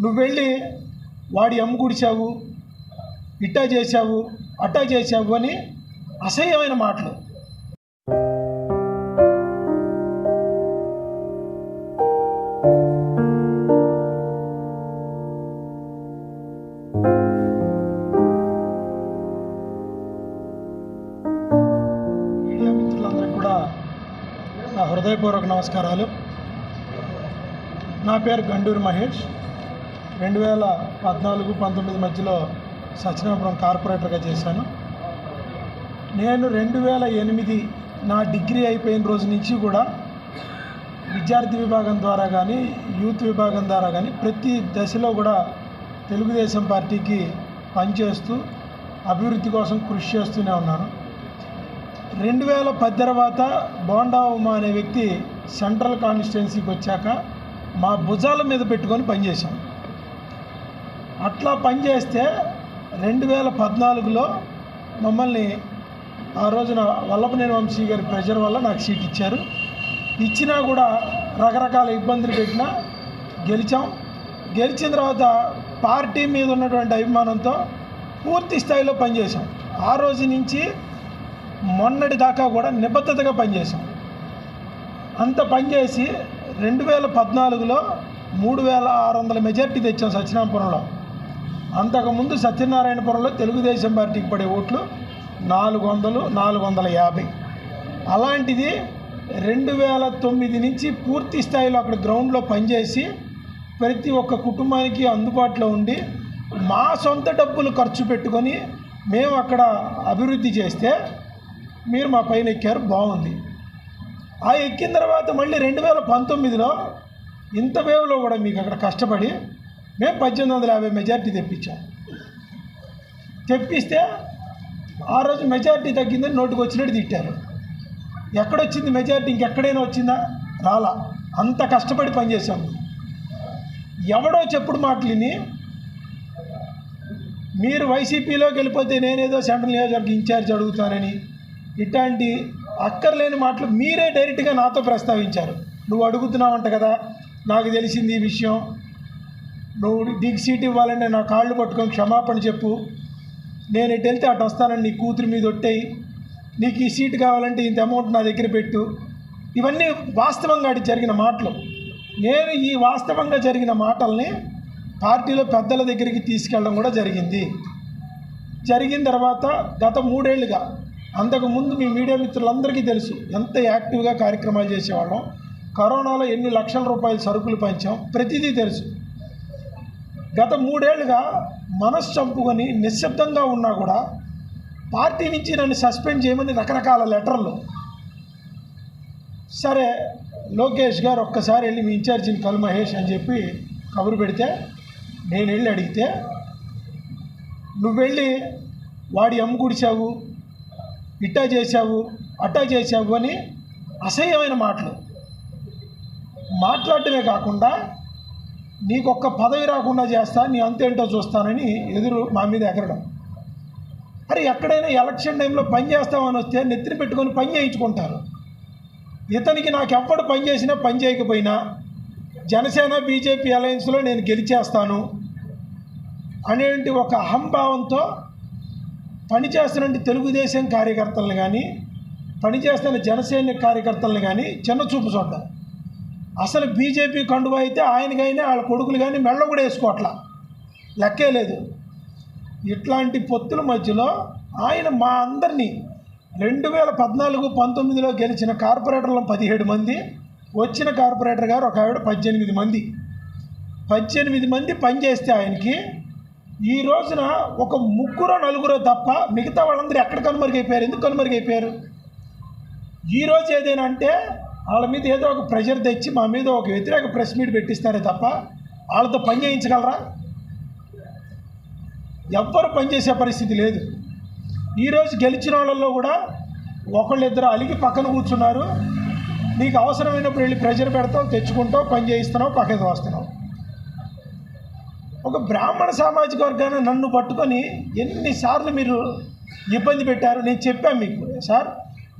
నువ్వు వెళ్ళి వాడి అమ్ము కుడిచావు ఇట్టా చేశావు అట్టా చేశావు అని అసహ్యమైన మాటలు. మిత్రులందరికీ కూడా నా హృదయపూర్వక నమస్కారాలు. నా పేరు గండూరు మహేష్. రెండు వేల పద్నాలుగు పంతొమ్మిది మధ్యలో సత్యనాపురం కార్పొరేటర్గా చేశాను. నేను రెండు వేల ఎనిమిది నా డిగ్రీ అయిపోయిన రోజు నుంచి కూడా విద్యార్థి విభాగం ద్వారా కానీ యూత్ విభాగం ద్వారా కానీ ప్రతి దశలో కూడా తెలుగుదేశం పార్టీకి పనిచేస్తూ అభివృద్ధి కోసం కృషి చేస్తూనే ఉన్నాను. రెండు వేల పది తర్వాత బోండా ఉమా అనే వ్యక్తి సెంట్రల్ కాన్స్టిట్యున్సీకి వచ్చాక మా భుజాల మీద పెట్టుకొని పనిచేశాం. అట్లా పనిచేస్తే రెండు వేల పద్నాలుగులో మమ్మల్ని ఆ రోజున వల్లభనేని వంశీ గారి ప్రెషర్ వల్ల నాకు సీట్ ఇచ్చారు. ఇచ్చినా కూడా రకరకాల ఇబ్బందులు పెట్టినా గెలిచాం. గెలిచిన తర్వాత పార్టీ మీద ఉన్నటువంటి అభిమానంతో పూర్తి స్థాయిలో పనిచేశాం. ఆ రోజు నుంచి మొన్నటి దాకా కూడా నిబద్ధతగా పనిచేశాం. అంత పనిచేసి రెండు వేల పద్నాలుగులో మూడు వేల ఆరు వందల మెజార్టీ తెచ్చాం సత్యనారాయణపురంలో. అంతకుముందు సత్యనారాయణపురంలో తెలుగుదేశం పార్టీకి పడే ఓట్లు నాలుగు వందలు నాలుగు వందల యాభై. అలాంటిది రెండు వేల తొమ్మిది నుంచి పూర్తి స్థాయిలో అక్కడ గ్రౌండ్లో పనిచేసి ప్రతి ఒక్క కుటుంబానికి అందుబాటులో ఉండి మా సొంత డబ్బులు ఖర్చు పెట్టుకొని మేము అక్కడ అభివృద్ధి చేస్తే మీరు మా పైన ఎక్కారు బాగుంది. ఆ ఎక్కిన తర్వాత మళ్ళీ రెండు వేల పంతొమ్మిదిలో ఇంత వేవ్లో కూడా మీకు అక్కడ కష్టపడి మేము పద్దెనిమిది వందల యాభై మెజార్టీ తెప్పించాం. తెప్పిస్తే ఆ రోజు మెజార్టీ తగ్గిందని నోటుకు వచ్చినట్టు తిట్టారు. ఎక్కడొచ్చింది మెజార్టీ ఇంకెక్కడైనా వచ్చిందా? రాలా. అంత కష్టపడి పనిచేసాము ఎవడో చెప్పుడు మాటలు విని మీరు వైసీపీలోకి వెళ్ళిపోతే నేనేదో సెంట్రల్ నియోజకవర్గ ఇన్ఛార్జ్ అడుగుతానని ఇట్లాంటి అక్కర్లేని మాటలు మీరే డైరెక్ట్గా నాతో ప్రస్తావించారు. నువ్వు అడుగుతున్నావంట కదా నాకు తెలిసింది ఈ విషయం. నువ్వు నీకు సీట్ ఇవ్వాలని నా కాళ్ళు పట్టుకొని క్షమాపణ చెప్పు. నేను ఇటు వెళ్తే అటు వస్తానని నీ కూతురు మీద ఒట్టేయి. నీకు ఈ సీట్ కావాలంటే ఇంత అమౌంట్ నా దగ్గర పెట్టు. ఇవన్నీ వాస్తవంగా అటు జరిగిన మాటలు. నేను ఈ వాస్తవంగా జరిగిన మాటల్ని పార్టీలో పెద్దల దగ్గరికి తీసుకెళ్ళడం కూడా జరిగింది. జరిగిన తర్వాత గత మూడేళ్ళుగా అంతకుముందు మీ మీడియా మిత్రులందరికీ తెలుసు ఎంత యాక్టివ్గా కార్యక్రమాలు చేసేవాళ్ళం. కరోనాలో ఎన్ని లక్షల రూపాయల సరుకులు పంచాం. ప్రతిదీ తెలుసు. గత మూడేళ్ళుగా మనసు చంపుకొని నిశ్శబ్దంగా ఉన్నా కూడా పార్టీ నుంచి నన్ను సస్పెండ్ చేయమని రకరకాల లెటర్లు. సరే లోకేష్ గారు ఒక్కసారి వెళ్ళి మీ ఇన్ఛార్జిని కలు మహేష్ అని చెప్పి కబురు పెడితే నేను వెళ్ళి అడిగితే నువ్వు వెళ్ళి వాడి అమ్ము కుడిచావు ఇట్టా చేశావు అట్టా చేశావు అని అసహ్యమైన మాటలు. మాట్లాడటమే కాకుండా నీకు ఒక్క పదవి రాకుండా చేస్తా నీ అంతేంటో చూస్తానని ఎదురు మా మీద ఎగరడం. అరే ఎక్కడైనా ఎలక్షన్ టైంలో పని చేస్తామని వస్తే నెత్తిన పెట్టుకొని పని చేయించుకుంటారు. ఇతనికి నాకు ఎప్పుడు పని చేసినా పని చేయకపోయినా జనసేన బీజేపీ అలయన్స్లో నేను గెలిచేస్తాను అనేటి ఒక అహంభావంతో పనిచేస్తున్న తెలుగుదేశం కార్యకర్తలను కానీ పనిచేస్తున్న జనసేన కార్యకర్తలను కానీ చిన్న చూపు చూడడం. అసలు బీజేపీ కండువ అయితే ఆయనకైనా వాళ్ళ కొడుకులు కానీ మెళ్ళ కూడా వేసుకోవట్లా లెక్కే లేదు. ఇట్లాంటి పొత్తుల మధ్యలో ఆయన మా అందరినీ రెండు వేల పద్నాలుగు పంతొమ్మిదిలో గెలిచిన కార్పొరేటర్లు పదిహేడు మంది వచ్చిన కార్పొరేటర్ గారు ఒక ఆవిడ పద్దెనిమిది మంది. పద్దెనిమిది మంది పనిచేస్తే ఆయనకి ఈ రోజున ఒక ముగ్గురో నలుగురో తప్ప మిగతా వాళ్ళందరూ ఎక్కడ కనుమరుగైపోయారు? ఎందుకు కనుమరుగైపోయారు? ఈ రోజు ఏదైనా అంటే వాళ్ళ మీద ఏదో ఒక ప్రెషర్ తెచ్చి మా మీద ఒక వ్యతిరేక ప్రెస్ మీట్ పెట్టిస్తారే తప్ప వాళ్ళతో పని చేయించగలరా? ఎవ్వరు పనిచేసే పరిస్థితి లేదు. ఈరోజు గెలిచిన వాళ్ళల్లో కూడా ఒకళ్ళిద్దరు అలిగి పక్కన కూర్చున్నారు. నీకు అవసరమైనప్పుడు వెళ్ళి ప్రెషర్ పెడతావు తెచ్చుకుంటావు పని చేయిస్తున్నావు పక్కకి వస్తున్నావు. ఒక బ్రాహ్మణ సామాజిక వర్గాన్ని నన్ను పట్టుకొని ఎన్నిసార్లు మీరు ఇబ్బంది పెట్టారు? నేను చెప్పాను మీకు. సార్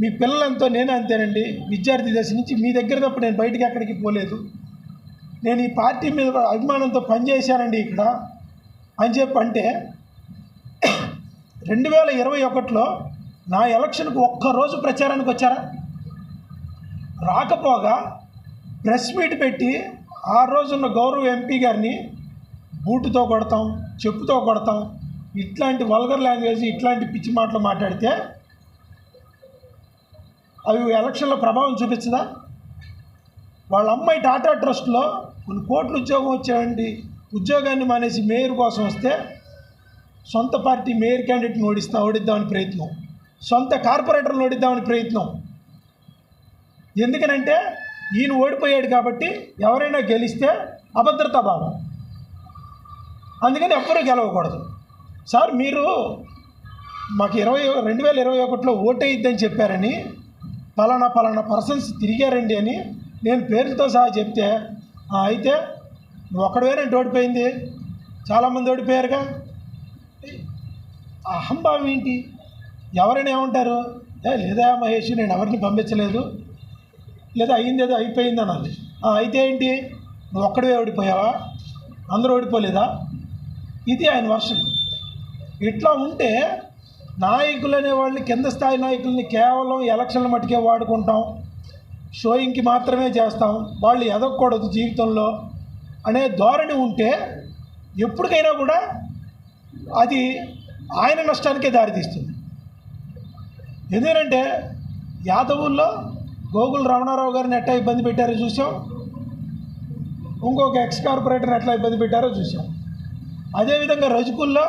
మీ పిల్లలంతో నేను అంతేనండి. విద్యార్థి దశ నుంచి మీ దగ్గర తప్ప నేను బయటికి ఎక్కడికి పోలేదు. నేను ఈ పార్టీ మీద అభిమానంతో పనిచేశానండి ఇక్కడ. అని చెప్పి అంటే రెండు వేల ఇరవై ఒకటిలో నా ఎలక్షన్కు ఒక్కరోజు ప్రచారానికి వచ్చారా? రాకపోగా ప్రెస్ మీట్ పెట్టి ఆ రోజున్న గౌరవ ఎంపీ గారిని బూటుతో కొడతాం చెప్పుతో కొడతాం ఇట్లాంటి వల్గర్ లాంగ్వేజ్ ఇట్లాంటి పిచ్చి మాటలు మాట్లాడితే అవి ఎలక్షన్లో ప్రభావం చూపించదా? వాళ్ళ అమ్మాయి టాటా ట్రస్ట్లో కొన్ని కోట్ల ఉద్యోగం వచ్చాయండి. ఉద్యోగాన్ని మానేసి మేయర్ కోసం వస్తే సొంత పార్టీ మేయర్ క్యాండిడేట్ని ఓడిస్తా ఓడిద్దామని ప్రయత్నం. సొంత కార్పొరేటర్ని ఓడిద్దామని ప్రయత్నం. ఎందుకనంటే ఈయన ఓడిపోయాడు కాబట్టి ఎవరైనా గెలిస్తే అభద్రతా భావం. అందుకని ఎవ్వరూ గెలవకూడదు. సార్ మీరు మాకు ఇరవై రెండు వేల ఇరవై ఒకటిలో ఓటేయిద్దని చెప్పారని పలానా పలానా పర్సన్స్ తిరిగారండి అని నేను పేర్లతో సహా చెప్తే అయితే నువ్వు ఒక్కడవేనంటే ఓడిపోయింది? చాలామంది ఓడిపోయారుగా? ఆ అహంభావం ఏంటి? ఎవరైనా ఏమంటారు? ఏ లేదా మహేష్ నేను ఎవరిని పంపించలేదు? లేదా అయ్యింది ఏదో అయిపోయింది అనాలి అయితే ఏంటి? నువ్వు ఒక్కడే ఓడిపోయావా? అందరూ ఓడిపోలేదా? ఇది ఆయన వర్షం ఇట్లా ఉంటే నాయకులు అనేవాళ్ళు కింద స్థాయి నాయకుల్ని కేవలం ఎలక్షన్ల మట్టుకే వాడుకుంటాం. షోయింగ్కి మాత్రమే చేస్తాం. వాళ్ళు ఎదగకూడదు జీవితంలో అనే ధోరణి ఉంటే ఎప్పటికైనా కూడా అది ఆయన నష్టానికే దారితీస్తుంది. ఎందుకంటే యాదవుల్లో గోగుల్ రమణారావు గారిని ఎట్లా ఇబ్బంది పెట్టారో చూసాం. ఇంకొక ఎక్స్ కార్పొరేటర్ని ఎట్లా ఇబ్బంది పెట్టారో చూసాం. అదేవిధంగా రజకుల్లో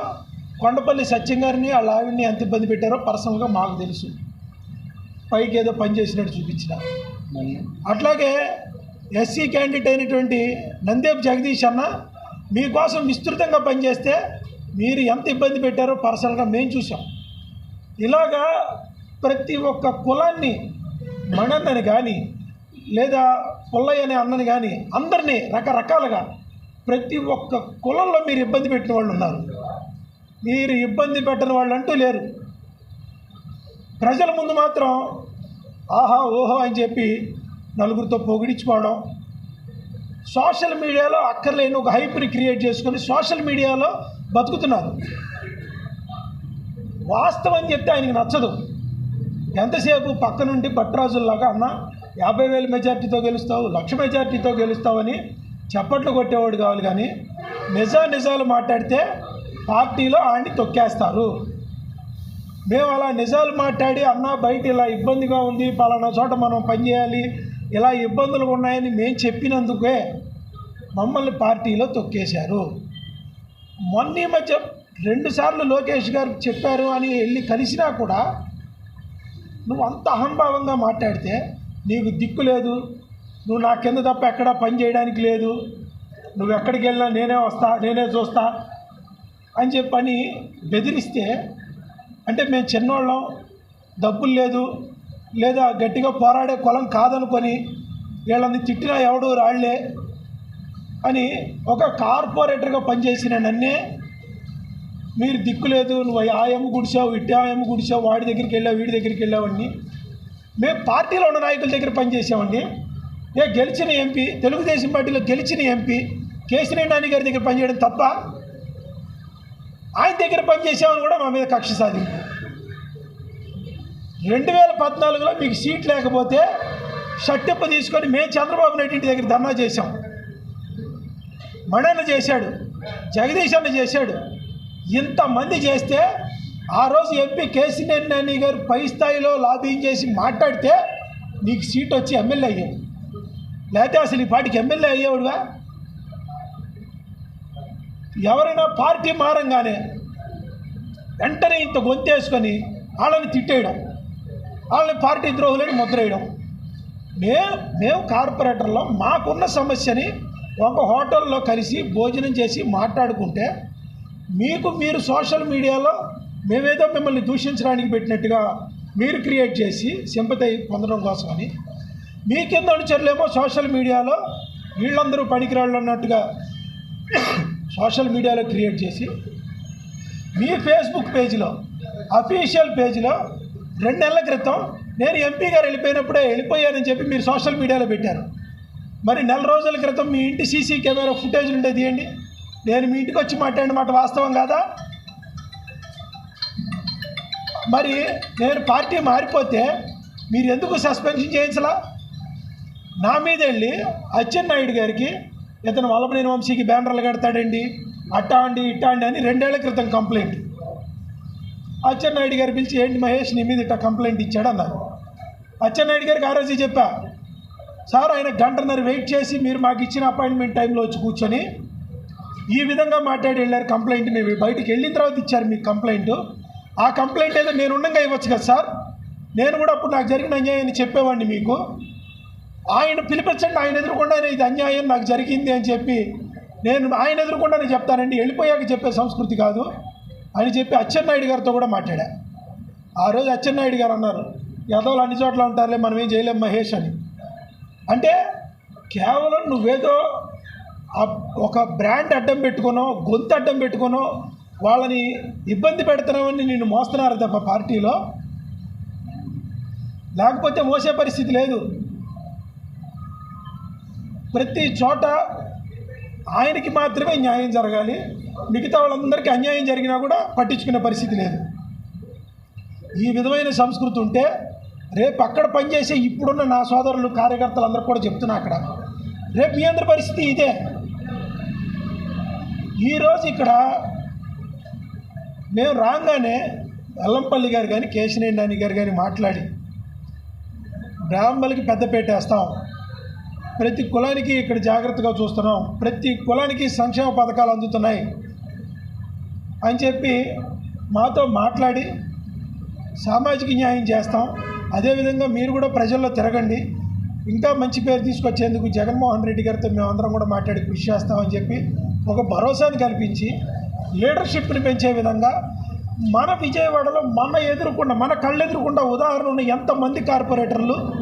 కొండపల్లి సత్యం గారిని వాళ్ళ ఆవిడ్ని ఎంత ఇబ్బంది పెట్టారో పర్సనల్గా మాకు తెలుసు. పైకి ఏదో పని చేసినట్టు చూపించిన. అట్లాగే ఎస్సీ క్యాండిడేట్ అయినటువంటి నందేప్ జగదీష్ అన్న మీకోసం విస్తృతంగా పనిచేస్తే మీరు ఎంత ఇబ్బంది పెట్టారో పర్సనల్గా మేము చూసాం ఇలాగా ప్రతి ఒక్క కులాన్ని మణన్నని కానీ లేదా పుల్లయ్య అనే అన్నని కానీ అందరినీ రకరకాలుగా ప్రతి ఒక్క కులంలో మీరు ఇబ్బంది పెట్టిన వాళ్ళు ఉన్నారు. మీరు ఇబ్బంది పెట్టని వాళ్ళు అంటూ లేరు. ప్రజల ముందు మాత్రం ఆహా ఓహో అని చెప్పి నలుగురితో పొగిడించుకోవడం సోషల్ మీడియాలో అక్కర్లేని ఒక హైప్ని క్రియేట్ చేసుకొని సోషల్ మీడియాలో బతుకుతున్నారు. వాస్తవం చెప్తే ఆయనకి నచ్చదు. ఎంతసేపు పక్క నుండి భట్రాజుల్లాగా అన్న యాభై వేల మెజార్టీతో గెలుస్తావు లక్ష మెజార్టీతో గెలుస్తావని చప్పట్లు కొట్టేవాడు కావాలి కానీ నిజా నిజాలు మాట్లాడితే పార్టీలో ఆయన్ని తొక్కేస్తారు. మేము అలా నిజాలు మాట్లాడి అన్న బయట ఇలా ఇబ్బందిగా ఉంది పలానా చోట మనం పనిచేయాలి ఇలా ఇబ్బందులు ఉన్నాయని మేము చెప్పినందుకే మమ్మల్ని పార్టీలో తొక్కేశారు. మొన్న మధ్య రెండుసార్లు లోకేష్ గారు చెప్పారు అని వెళ్ళి కలిసినా కూడా నువ్వు అంత అహంభావంగా మాట్లాడితే నీకు దిక్కు లేదు నువ్వు నా కింద తప్ప ఎక్కడా పని చేయడానికి లేదు నువ్వు ఎక్కడికి వెళ్ళినా నేనే వస్తా నేనే చూస్తా అని చెప్పని బెదిరిస్తే అంటే మేము చిన్నోళ్ళం డబ్బులు లేదు లేదా గట్టిగా పోరాడే కులం కాదనుకొని వీళ్ళని తిట్టినా ఎవడు రాళ్ళే అని ఒక కార్పొరేటర్గా పనిచేసిన నన్నే మీరు దిక్కు లేదు నువ్వు ఆ ఎమ్మ గుడిసావు ఇట్టి ఆ ఎమ్మ గుడిసావు వాడి దగ్గరికి వెళ్ళావు వీడి దగ్గరికి వెళ్ళావని మేము పార్టీలో ఉన్న నాయకుల దగ్గర పనిచేసామండి. ఏ గెలిచిన ఎంపీ తెలుగుదేశం పార్టీలో గెలిచిన ఎంపీ కేసీఆర్ నాని గారి దగ్గర పనిచేయడం తప్ప ఆయన దగ్గర పనిచేసామని కూడా మా మీద కక్ష సాధింపు రెండు వేల పద్నాలుగులో మీకు సీట్ లేకపోతే షట్టెప్ప తీసుకొని మేము చంద్రబాబు నాయుడు ఇంటి దగ్గర ధర్నా చేశాం. మణన్న చేశాడు జగదీష్ అన్న చేశాడు. ఇంతమంది చేస్తే ఆ రోజు ఎంపీ కేసీఆర్ నాని గారు పై స్థాయిలో లాబింగ్ చేసి మాట్లాడితే నీకు సీట్ వచ్చి ఎమ్మెల్యే అయ్యావు లేకపోతే అసలు ఈ పాటికి ఎమ్మెల్యే అయ్యేవాడుగా? ఎవరైనా పార్టీ మారంగానే వెంటనే ఇంత గొంతేసుకొని వాళ్ళని తిట్టేయడం వాళ్ళని పార్టీ ద్రోహులని ముద్రేయడం. మేము మేము కార్పొరేటర్లో మాకున్న సమస్యని ఒక హోటల్లో కలిసి భోజనం చేసి మాట్లాడుకుంటే మీకు మీరు సోషల్ మీడియాలో మేమేదో మిమ్మల్ని దూషించడానికి పెట్టినట్టుగా మీరు క్రియేట్ చేసి సింపతి పొందడం కోసమని మీ కింద అనుచరులేమో సోషల్ మీడియాలో వీళ్ళందరూ పనికిరాళ్ళు అన్నట్టుగా సోషల్ మీడియాలో క్రియేట్ చేసి మీ ఫేస్బుక్ పేజీలో అఫీషియల్ పేజీలో రెండు నెలల క్రితం నేను ఎంపీ గారు వెళ్ళిపోయినప్పుడే వెళ్ళిపోయానని చెప్పి మీరు సోషల్ మీడియాలో పెట్టారు. మరి నెల రోజుల క్రితం మీ ఇంటి సీసీ కెమెరా ఫుటేజ్ ఉండే తీయండి. నేను మీ ఇంటికి వచ్చి మాట్లాడిన మాట వాస్తవం కాదా? మరి నేను పార్టీ మారిపోతే మీరు ఎందుకు సస్పెన్షన్ చేయించలా? నా మీద వెళ్ళి అచ్చెన్నాయుడు గారికి ఇతను వల్లభనేని వంశీకి బ్యానర్లు కడతాడండి. అట్టా అండి ఇట్టా అండి అని రెండేళ్ళ క్రితం కంప్లైంట్. అచ్చెన్నాయుడు గారు పిలిచి ఏంటి మహేష్ నీ మీద ఇట్లా కంప్లైంట్ ఇచ్చాడు? అన్నారు. అచ్చెన్నాయుడు గారికి ఆ రోజు చెప్పా సార్ ఆయన గంటన్నర వెయిట్ చేసి మీరు మాకు ఇచ్చిన అపాయింట్మెంట్ టైంలో వచ్చి కూర్చొని ఈ విధంగా మాట్లాడి వెళ్ళారు కంప్లైంట్. మేము బయటికి వెళ్ళిన తర్వాత ఇచ్చారు మీకు కంప్లైంట్. ఆ కంప్లైంట్ ఏదో నేను ఉండగా ఇవ్వచ్చు కదా సార్? నేను కూడా అప్పుడు నాకు జరిగిన అన్యాయాన్ని చెప్పేవాడిని మీకు. ఆయన పిలిపించండి ఆయన ఎదురుకుండానే ఇది అన్యాయం నాకు జరిగింది అని చెప్పి నేను ఆయన ఎదురుకుండానే చెప్తానండి. వెళ్ళిపోయాక చెప్పే సంస్కృతి కాదు. అని చెప్పి అచ్చెన్నాయుడు గారితో కూడా మాట్లాడా. ఆ రోజు అచ్చెన్నాయుడు గారు అన్నారు యాదవులు అన్ని చోట్ల ఉంటారులే మనం ఏం చేయలేం మహేష్ అని. అంటే కేవలం నువ్వేదో ఒక బ్రాండ్ అడ్డం పెట్టుకునో గొంతు అడ్డం పెట్టుకునో వాళ్ళని ఇబ్బంది పెడుతున్నామని నిన్ను మోస్తున్నారు తప్ప పార్టీలో. లేకపోతే మోసే పరిస్థితి లేదు. ప్రతి చోట ఆయనకి మాత్రమే న్యాయం జరగాలి. మిగతా వాళ్ళందరికీ అన్యాయం జరిగినా కూడా పట్టించుకునే పరిస్థితి లేదు. ఈ విధమైన సంస్కృతి ఉంటే రేపు అక్కడ పనిచేసే ఇప్పుడున్న నా సోదరులు కార్యకర్తలు అందరూ కూడా చెప్తున్నా అక్కడ. రేపు మీ అందరి పరిస్థితి ఇదే. ఈరోజు ఇక్కడ మేము రాగానే అల్లంపల్లి గారు కానీ కేశినేని నాని గారు కానీ మాట్లాడి బ్రాహ్మణులకి పెద్దపేట వేస్తాం. ప్రతి కులానికి ఇక్కడ జాగ్రత్తగా చూస్తున్నాం. ప్రతి కులానికి సంక్షేమ పథకాలు అందుతున్నాయి. అని చెప్పి మాతో మాట్లాడి సామాజిక న్యాయం చేస్తాం. అదేవిధంగా మీరు కూడా ప్రజల్లో తిరగండి. ఇంకా మంచి పేరు తీసుకొచ్చేందుకు జగన్మోహన్ రెడ్డి గారితో మేమందరం కూడా మాట్లాడి కృషి చేస్తామని చెప్పి ఒక భరోసాని కల్పించి లీడర్షిప్ని పెంచే విధంగా మన విజయవాడలో మన ఎదురుకుండా మన కళ్ళెదురుకుండా ఉదాహరణ ఉన్న ఎంతమంది కార్పొరేటర్లు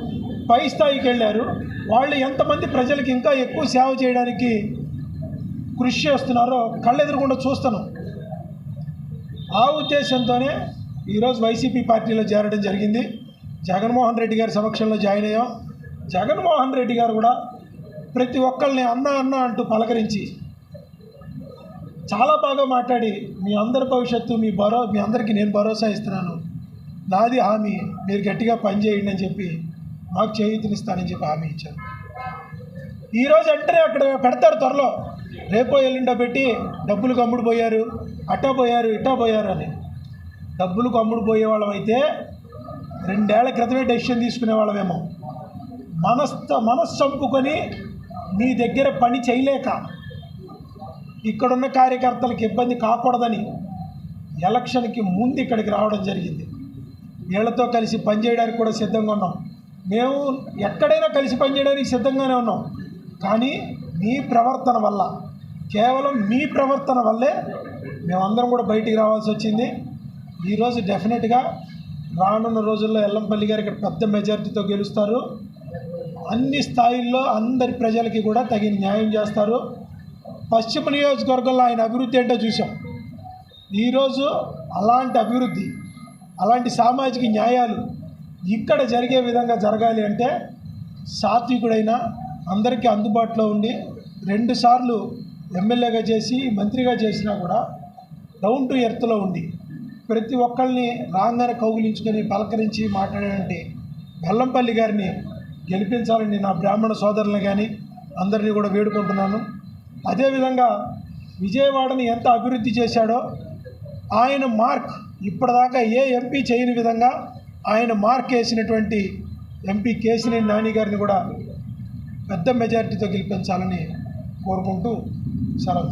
పై స్థాయికి వెళ్ళారు. వాళ్ళు ఎంతమంది ప్రజలకు ఇంకా ఎక్కువ సేవ చేయడానికి కృషి చేస్తున్నారో కళ్ళెదురకుండా చూస్తున్నాం ఆ ఉద్దేశంతోనే ఈరోజు వైసీపీ పార్టీలో చేరడం జరిగింది. జగన్మోహన్ రెడ్డి గారి సమక్షంలో జాయిన్ అయ్యాం. జగన్మోహన్ రెడ్డి గారు కూడా ప్రతి ఒక్కరిని అన్న అన్న అంటూ పలకరించి చాలా బాగా మాట్లాడి మీ అందరి భవిష్యత్తు మీ భరో మీ అందరికీ నేను భరోసా ఇస్తున్నాను. నాది హామీ. మీరు గట్టిగా పనిచేయండి అని చెప్పి మాకు చేయూతనిస్తానని చెప్పి హామీ ఇచ్చారు. ఈరోజు వెంటనే అక్కడ పెడతారు త్వరలో. రేపో ఎల్లుండో పెట్టి డబ్బులు కమ్ముడు పోయారు అట్టా పోయారు ఇట్టా పోయారు అని. డబ్బులు కమ్ముడు పోయే వాళ్ళం అయితే రెండేళ్ళ క్రితమే డెసిషన్ తీసుకునే వాళ్ళమేమో. మనస్త మనస్సు చంపుకొని మీ దగ్గర పని చేయలేక ఇక్కడున్న కార్యకర్తలకు ఇబ్బంది కాకూడదని ఎలక్షన్కి ముందు ఇక్కడికి రావడం జరిగింది. వీళ్ళతో కలిసి పనిచేయడానికి కూడా సిద్ధంగా ఉన్నాం. మేము ఎక్కడైనా కలిసి పనిచేయడానికి సిద్ధంగానే ఉన్నాం. కానీ మీ ప్రవర్తన వల్ల కేవలం మీ ప్రవర్తన వల్లే మేమందరం కూడా బయటికి రావాల్సి వచ్చింది. ఈరోజు డెఫినెట్గా రానున్న రోజుల్లో ఎల్లంపల్లి గారు ఇక్కడ పెద్ద మెజారిటీతో గెలుస్తారు. అన్ని స్థాయిల్లో అందరి ప్రజలకి కూడా తగిన న్యాయం చేస్తారు. పశ్చిమ నియోజకవర్గంలో ఆయన అభివృద్ధి ఏంటో చూసాం ఈరోజు అలాంటి అభివృద్ధి అలాంటి సామాజిక న్యాయాలు ఇక్కడ జరిగే విధంగా జరగాలి అంటే సాత్వికుడైన అందరికీ అందుబాటులో ఉండి రెండుసార్లు ఎమ్మెల్యేగా చేసి మంత్రిగా చేసినా కూడా డౌన్ టు ఎర్త్లో ఉండి ప్రతి ఒక్కరిని రాగానే కౌగులించుకొని పలకరించి మాట్లాడేటువంటి బెల్లంపల్లి గారిని గెలిపించాలని నా బ్రాహ్మణ సోదరులను కానీ అందరినీ కూడా వేడుకుంటున్నాను. అదేవిధంగా విజయవాడని ఎంత అభివృద్ధి చేశాడో ఆయన మార్క్ ఇప్పటిదాకా ఏ ఎంపీ చేయని విధంగా ఆయన మార్క్ వేసినటువంటి ఎంపీ కేసినేని నాని గారిని కూడా పెద్ద మెజారిటీతో గెలిపించాలని కోరుకుంటూ సెలవు